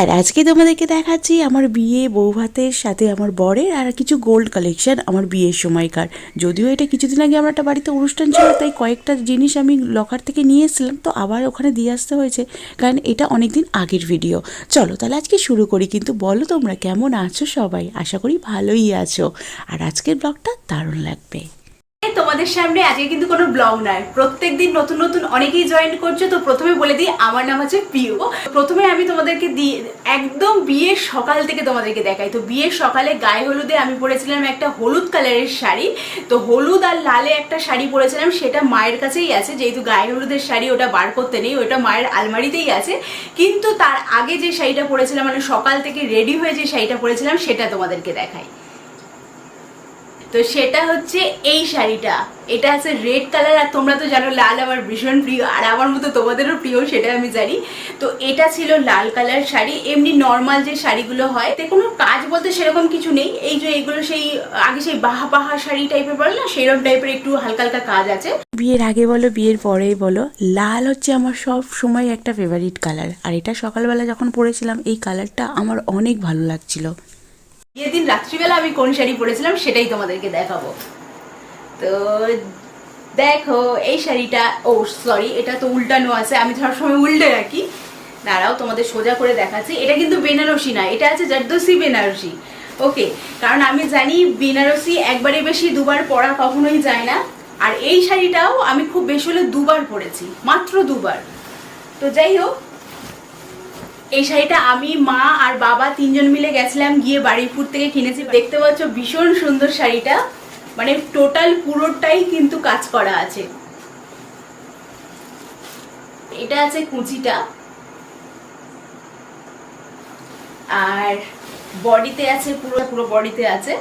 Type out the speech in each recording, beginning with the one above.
আর আজকে তোমাদেরকে দেখাচ্ছি আমার বিয়ে, বৌভাতের সাথে আমার বরের আর কিছু গোল্ড কালেকশন আমার বিয়ের সময়কার। যদিও এটা কিছুদিন আগে আমার একটা বাড়িতে অনুষ্ঠান ছিল, তাই কয়েকটা জিনিস আমি লকার থেকে নিয়ে এসেছিলাম, তো আবার ওখানে দিয়ে আসতে হয়েছে, কারণ এটা অনেকদিন আগের ভিডিও চলো তাহলে আজকে শুরু করি, কিন্তু বলো তোমরা কেমন আছো সবাই? আশা করি ভালোই আছো। আর আজকের ব্লগটা দারুণ লাগবে। তোমাদের সামনে আজকে কিন্তু কোনো ব্লগ নয় প্রত্যেক দিন নতুন নতুন অনেকেই জয়েন করছ, তো প্রথমে বলে দিই, আমার নাম হচ্ছে পিউ প্রথমে আমি তোমাদেরকে দিয়ে, একদম বিয়ের সকাল থেকে তোমাদেরকে দেখাই। তো বিয়ের সকালে গায়ে হলুদে আমি পরেছিলাম একটা হলুদ কালারের শাড়ি। তো হলুদ আর লালে একটা শাড়ি পরেছিলাম, সেটা মায়ের কাছেই আছে। যেহেতু গায়ে হলুদের শাড়ি ওটা বার করতে নেই, ওটা মায়ের আলমারিতেই আছে। কিন্তু তার আগে যে শাড়িটা পরেছিলাম মানে সকাল থেকে রেডি হয়ে যে শাড়িটা পরেছিলাম, সেটা তোমাদেরকে দেখাই। তো সেটা হচ্ছে এই শাড়িটা। এটা আছে রেড কালার আর তোমরা তো জানো লাল আমার ভীষণ প্রিয়, আর আমার মতো তোমাদেরও প্রিয়, সেটা আমি জানি। তো এটা ছিল লাল কালার শাড়ি। এমনি নর্মাল যে শাড়িগুলো হয় এতে কোনো কাজ বলতে সেরকম কিছু নেই। এই যে এগুলো সেই, আগে সেই বাহা বাহা শাড়ি টাইপের বলে না সেরকম টাইপের একটু হালকা হালকা কাজ আছে। বিয়ের আগে বলো, বিয়ের পরেই বলো, লাল হচ্ছে আমার সব সময় একটা ফেভারিট কালার আর এটা সকালবেলা যখন পরেছিলাম, এই কালারটা আমার অনেক ভালো লাগছিল। বিয়ের দিন রাত্রিবেলা আমি কোন শাড়ি পরেছিলাম, সেটাই তোমাদেরকে দেখাবো। তো দেখো, এই শাড়িটা, ও সরি এটা তো উল্টানো আছে, আমি সবসময় উল্টে রাখি। দাঁড়াও, তোমাদের সোজা করে দেখাচ্ছি। এটা কিন্তু বেনারসি না, এটা আছে জারদোসি বেনারসি। ওকে কারণ আমি জানি বেনারসি একবারে বেশি দুবার পরা কখনোই যায় না। আর এই শাড়িটাও আমি খুব বেশি হলে দুবার পরেছি, মাত্র দুবার। তো যাই হোক এই শাড়িটা আমি, মা আর বাবা তিনজন মিলে গেছিলাম গিয়ে বাড়িপুর থেকে কিনেছি। দেখতে পাচ্ছ, ভীষণ সুন্দর শাড়িটা। মানে টোটাল পুরোটাই কিন্তু কাজ করা আছে। এটা আছে কুচিটা। আর বডিতে আছে পুরো পুরো বডিতে আছে।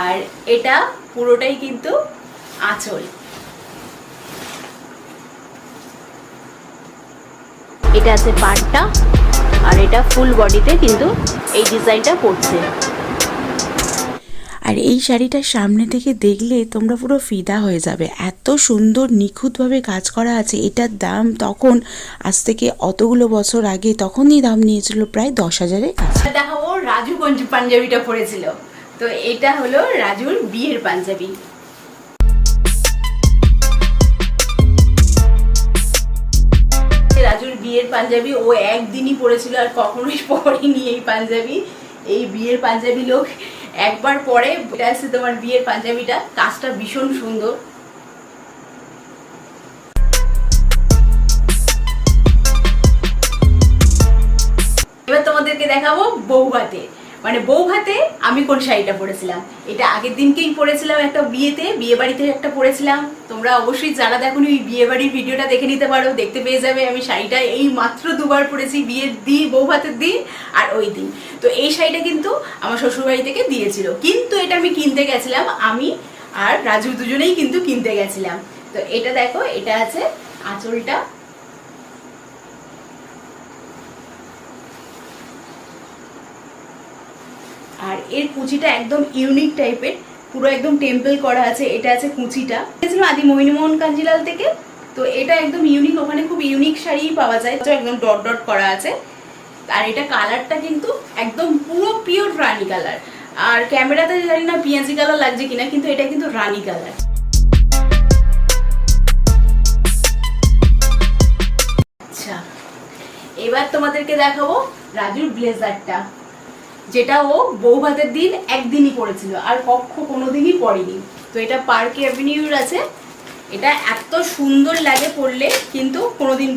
আর এটা পুরোটাই কিন্তু আঁচল। এটা আছে পাড়টা আর এটা ফুল বডিতে কিন্তু এই ডিজাইনটা পড়ছে। আর এই শাড়িটার সামনে থেকে দেখলে তোমরা পুরো ফিদা হয়ে যাবে। এত সুন্দর নিখুঁতভাবে কাজ করা আছে এটার দাম তখন আজ থেকে অতগুলো বছর আগে তখনই দাম নিয়েছিল প্রায় দশ হাজারের কাছে। দেখাবো রাজু পাঞ্জাবিটা পরেছিল তো এটা হলো রাজুর বিয়ের পাঞ্জাবি। পাঞ্জাবি, ও একদিনই পরেছিল আর কখনোই পরেনি এই পাঞ্জাবি। এই বিয়ের পাঞ্জাবি লোক একবার পরে আসছে তোমার বিয়ের পাঞ্জাবিটা। কাজটা ভীষণ সুন্দর। এবার তোমাদেরকে দেখাবো বৌভাতে। মানে বৌভাতে আমি কোন শাড়িটা পরেছিলাম? এটা আগের দিনকেই পরেছিলাম একটা বিয়েতে বিয়ে বাড়িতে একটা পরেছিলাম। তোমরা অবশ্যই যারা দেখো ওই বিয়ে বাড়ির ভিডিওটা দেখে নিতে পারো, দেখতে পেয়ে যাবে আমি শাড়িটা এই মাত্র দুবার পরেছি, বিয়ের দিন, বৌভাতের দিন আর ওই দিন। তো এই শাড়িটা কিন্তু আমার শ্বশুরবাড়ি থেকে দিয়েছিল। কিন্তু এটা আমি কিনতে গেছিলাম, আমি আর রাজু দুজনেই কিন্তু কিনতে গেছিলাম। তো এটা দেখো, এটা আছে আঁচলটা আর এর কুচিটা একদম ইউনিক টাইপের পুরো একদম টেম্পল করা আছে, এটা আছে কুচিটা। ছিল আদি মোহিনীমোহন কাঞ্জিলাল থেকে। তো এটা একদম ইউনিক ওখানে খুব ইউনিক শাড়িই পাওয়া যায়। তো একদম ডট ডট করা আছে। আর এটা কালারটা কিন্তু একদম পুরো পিওর রানি কালার আর ক্যামেরাতে জানি না পিঁয়াজি কালার লাগছে কিনা, কিন্তু এটা কিন্তু রানি কালার আচ্ছা এবার তোমাদেরকে দেখাবো রাজুর ব্লেজারটা যেটা ও বৌভাতের দিন একদিনই পড়েছিল, আর কক্ষ কোনোদিনই পড়েনি। তো এটা পার্ক অ্যাভিনিউর আছে। এটা এত সুন্দর লাগে পড়লে, কিন্তু কোনোদিন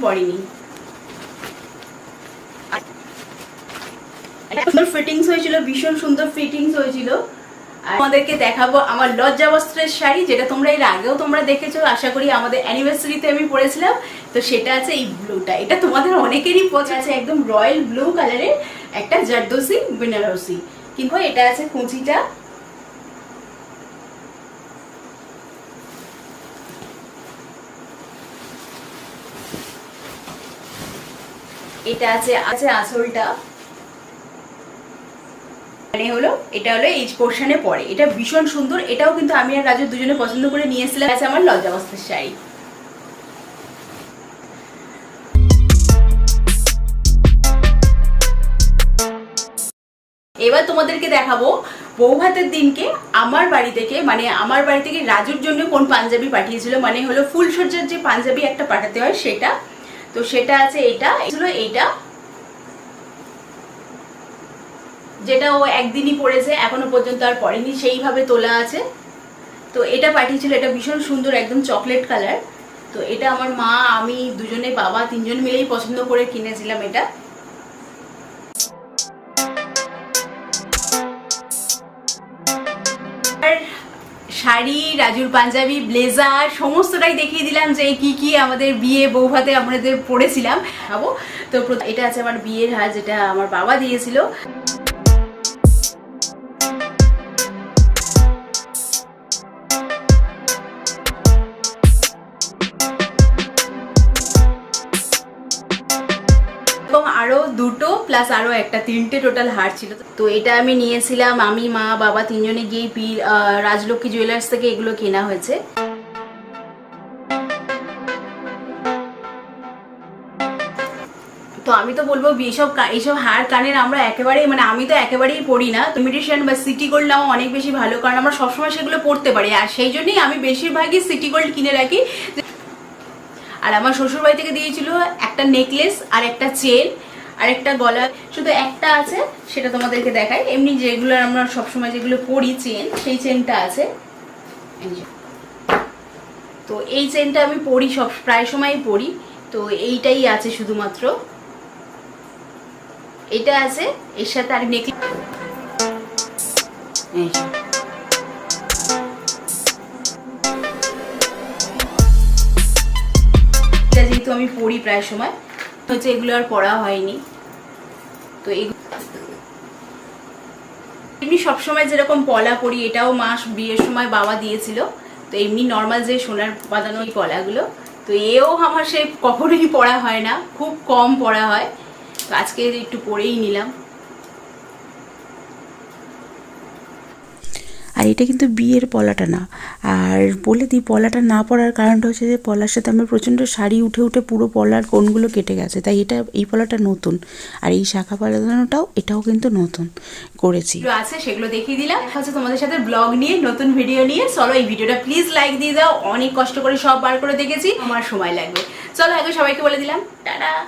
সুন্দর ফিটিংস হয়েছিল, ভীষণ সুন্দর ফিটিংস হয়েছিল। আর আমাদেরকে দেখাবো আমার লজ্জা বস্ত্রের শাড়ি, যেটা তোমরা এর আগেও তোমরা দেখেছ। আশা করি আমাদের অ্যানিভার্সারিতে আমি পরেছিলাম। তো সেটা আছে এই ব্লুটা এটা তোমাদের অনেকেরই পছন্দ। আছে একদম রয়্যাল ব্লু কালারের একটা জারদোসি বেনারসি কিন্তু এটা আছে কুচিটা। এটা আছে আছে আসলটা। মানে হলো, এটা হলো এই পোর্শনে পড়ে। এটা ভীষণ সুন্দর। এটাও কিন্তু আমি আর রাজু দুজনে পছন্দ করে নিয়ে এসেছিলাম। আছে আমার লজ্জা বস্ত্রের শাড়ি। দেখাবো। বউ ভাতের দিনকে আমার বাড়ি থেকে মানে আমার বাড়ি থেকে রাজুর জন্য কোন পাঞ্জাবি পাঠিয়েছিল মানে হলো ফুল সজ্জার যে পাঞ্জাবি একটা পাঠাতে হয় সেটা। তো সেটা আছে এটা ছিল এইটা। যেটা ও একদিনই পড়েছে এখনও পর্যন্ত আর পড়েনি সেইভাবে তোলা আছে। তো এটা পাঠিয়েছিল, এটা ভীষণ সুন্দর, একদম চকলেট কালার। তো এটা আমার মা, আমি দুজনে বাবা তিনজন মিলেই পছন্দ করে কিনেছিলাম এটা। শাড়ি, রাজুর পাঞ্জাবি, ব্লেজার, সমস্তটাই দেখিয়ে দিলাম যে কি কি আমাদের বিয়ে বৌভাতে আমাদের পড়েছিলাম। খাব। তো এটা আছে আমার বিয়ের হার যেটা আমার বাবা দিয়েছিল। আরও দুটো প্লাস আরও একটা তিনটে টোটাল হার ছিল। তো এটা আমি নিয়েছিলাম আমি মা বাবা তিনজনে গিয়ে পি আহ, রাজলক্ষ্মী জুয়েলার্স থেকে এগুলো কেনা হয়েছে। তো আমি তো বলব এইসব এইসব হার কানের আমরা একেবারেই মানে আমি তো একেবারেই পড়ি না। ইমিটেশন বা সিটি গোল্ড নাও অনেক বেশি ভালো কারণ আমরা সবসময় সেগুলো পড়তে পারি। আর সেই জন্যই আমি বেশিরভাগই সিটি গোল্ড কিনে রাখি। আর আমার শ্বশুর বাড়ি থেকে দিয়েছিল একটা নেকলেস আর একটা চেন আর একটা গলা শুধু একটা আছে, সেটা তোমাদেরকে দেখাই। এমনি যেগুলো আমরা সবসময় যেগুলো পরি চেন সেই চেনটা আছে। তো এই চেনটা আমি পরি সব, প্রায় সময়ই পরি। তো এইটাই আছে শুধুমাত্র। এটা আছে, এর সাথে আর নেকলেস। যেহেতু আমি পড়ি প্রায় সময় হচ্ছে এগুলো আর পড়া হয়নি। তো এই এমনি সবসময় যেরকম পলা পড়ি এটাও মাস বিয়ের সময় বাবা দিয়েছিল। তো এমনি নর্মাল যে সোনার বাঁধানো ওই পলাগুলো, তো এও আমার সে কখনোই পড়া হয় না, খুব কম পড়া হয়। তো আজকে একটু পরেই নিলাম। আর এটা কিন্তু বিয়ের পলাটা না। আর বলে দিই, পলাটা না পরার কারণটা হচ্ছে যে, পলার সাথে আমার প্রচণ্ড শাড়ি উঠে উঠে পুরো পলার কোণগুলো কেটে গেছে। তাই এটা, এই পলাটা নতুন। আর এই শাখা পলানোটাও এটাও কিন্তু নতুন করেছি। আছে, সেগুলো দেখিয়ে দিলাম। হচ্ছে তোমাদের সাথে ব্লগ নিয়ে, নতুন ভিডিও নিয়ে। চলো, এই ভিডিওটা প্লিজ লাইক দিয়ে দাও। অনেক কষ্ট করে সব বার করে দেখেছি। আমার সময় লাগবে। চলো, আগে সবাইকে বলে দিলাম। টাটা!